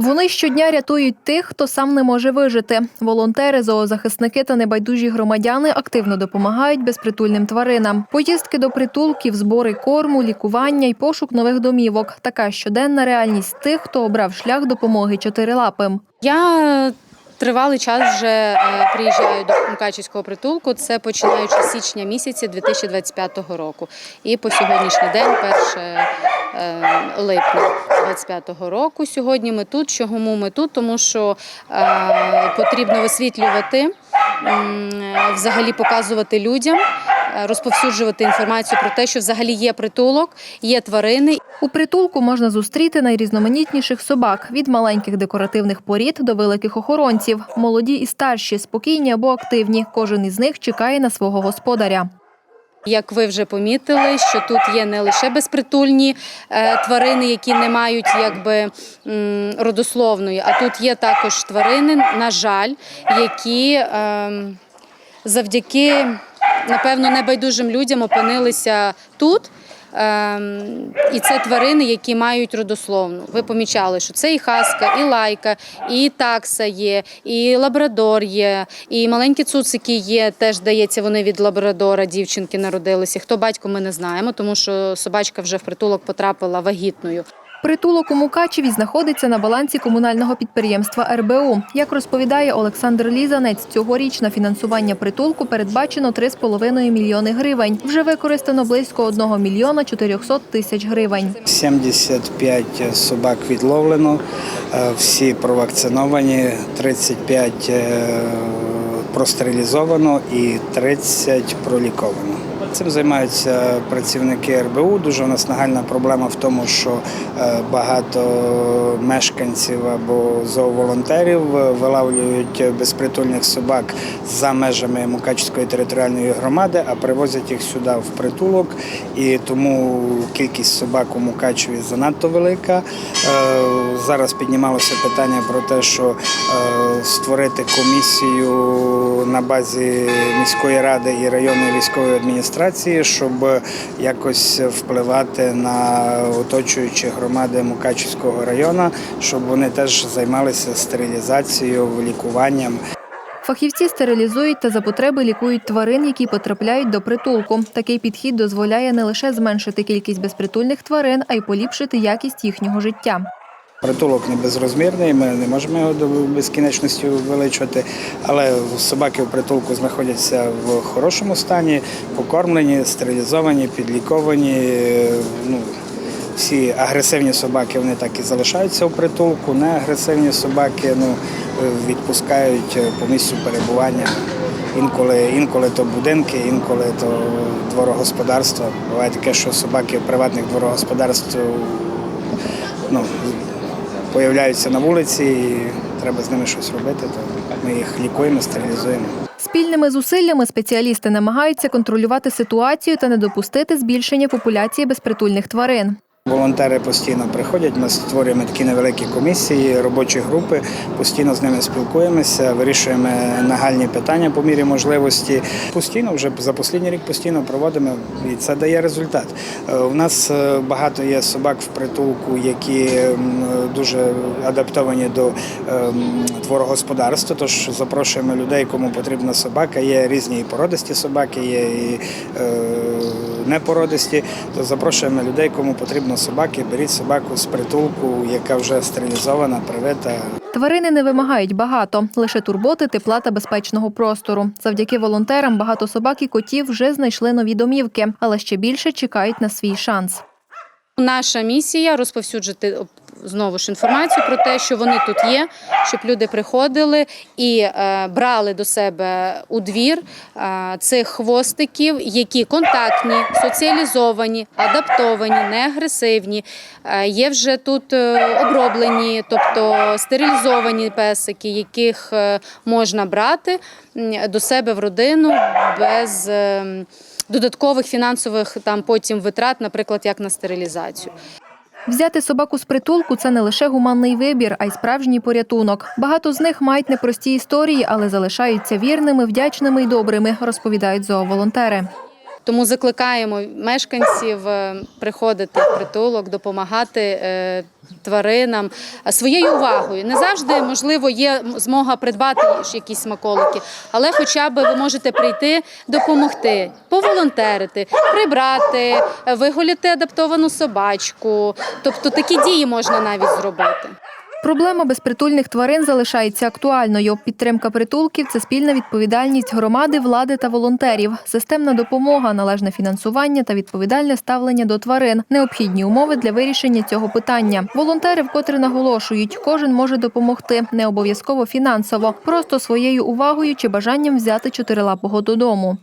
Вони щодня рятують тих, хто сам не може вижити. Волонтери, зоозахисники та небайдужі громадяни активно допомагають безпритульним тваринам. Поїздки до притулків, збори корму, лікування і пошук нових домівок. Така щоденна реальність тих, хто обрав шлях допомоги чотирилапим. Я тривалий час вже е, приїжджаю до Мукачівського притулку. Це починаючи з січня місяця 2025 року. І по сьогоднішній день, 1 е, липня 2025 року. Сьогодні ми тут. Чому ми тут? Тому що е, потрібно висвітлювати, взагалі показувати людям, розповсюджувати інформацію про те, що взагалі є притулок, є тварини, У притулку можна зустріти найрізноманітніших собак від маленьких декоративних порід до великих охоронців. Молоді і старші, спокійні або активні. Кожен із них чекає на свого господаря. Як ви вже помітили, що тут є не лише безпритульні е, тварини, які не мають якби родословної, а тут є також тварини, на жаль, які ем, завдяки, напевно, небайдужим людям опинилися тут. Ем, І це тварини, які мають родословну. Ви помічали, що це і хаска, і лайка, і такса є, і лабрадор є, і маленькі цуцики є. Теж здається, вони від лабрадора дівчинки народилися. Хто батько, ми не знаємо, тому що собачка вже в притулок потрапила вагітною. Притулок у Мукачеві знаходиться на балансі комунального підприємства РБУ. Як розповідає Олександр Лізанець, цьогоріч на фінансування притулку передбачено 3,5 мільйони гривень. Вже використано близько 1 мільйона 400 тисяч гривень. 75 собак відловлено, е, всі провакциновані, 35 е, простерилізовано і 30 проліковано. Цим займаються працівники РБУ. Дуже у нас нагальна проблема в тому, що е, багато мешканців або зооволонтерів вилавлюють безпритульних собак за межами Мукачівської територіальної громади, а привозять їх сюди в притулок. І тому кількість собак у Мукачеві занадто велика. Е, Зараз піднімалося питання про те, що е, створити комісію на базі міської ради і районної військової адміністрації, щоб якось впливати на оточуючі громади Мукачівського району, щоб вони теж займалися стерилізацією, лікуванням. Фахівці стерилізують та за потреби лікують тварин, які потрапляють до притулку. Такий підхід дозволяє не лише зменшити кількість безпритульних тварин, а й поліпшити якість їхнього життя. Притулок не безрозмірний, ми не можемо його до безкінечності увеличувати, але собаки в притулку знаходяться в хорошому стані, покормлені, стерилізовані, підліковані. Ну, всі агресивні собаки вони так і залишаються у притулку, неагресивні собаки ну, відпускають по місцю перебування. Інколи, інколи то будинки, інколи то дворогосподарства. Буває таке, що собаки приватних дворогосподарств ну, появляються на вулиці і треба з ними щось робити, то ми їх лікуємо, стерилізуємо. Спільними зусиллями спеціалісти намагаються контролювати ситуацію та не допустити збільшення популяції безпритульних тварин. Волонтери постійно приходять, ми створюємо такі невеликі комісії, робочі групи, постійно з ними спілкуємося, вирішуємо нагальні питання по мірі можливості. Постійно вже за останній рік постійно проводимо і це дає результат. Е, У нас е, багато є собак в притулку, які дуже адаптовані до ем, творогосподарства. Тож запрошуємо людей, кому потрібна собака. Є різні породисті собаки, є і е, непородисті. То запрошуємо людей, кому потрібно собаки. Беріть собаку з притулку, яка вже стерилізована, привита. Тварини не вимагають багато, лише турботи, тепла та безпечного простору. Завдяки волонтерам багато собак і котів вже знайшли нові домівки, але ще більше чекають на свій шанс. Наша місія розповсюджити знову ж інформацію про те, що вони тут є, щоб люди приходили і е, брали до себе у двір е, цих хвостиків, які контактні, соціалізовані, адаптовані, не агресивні. Е, є вже тут оброблені, тобто стерилізовані песики, яких можна брати до себе в родину без. Додаткових фінансових там потім витрат, наприклад, як на стерилізацію. Взяти собаку з притулку це не лише гуманний вибір, а й справжній порятунок. Багато з них мають непрості історії, але залишаються вірними, вдячними й добрими, розповідають зооволонтери. Тому закликаємо мешканців е, приходити в притулок, допомагати е, тваринам своєю увагою. Не завжди можливо є змога придбати якісь смаколики, але хоча б ви можете прийти, допомогти, поволонтерити, прибрати, вигуляти адаптовану собачку. Тобто такі дії можна навіть зробити. Проблема безпритульних тварин залишається актуальною. Підтримка притулків це спільна відповідальність громади, влади та волонтерів, системна допомога, належне фінансування та відповідальне ставлення до тварин необхідні умови для вирішення цього питання. Волонтери вкотре наголошують, кожен може допомогти, не обов'язково фінансово, просто своєю увагою чи бажанням взяти чотирилапого додому.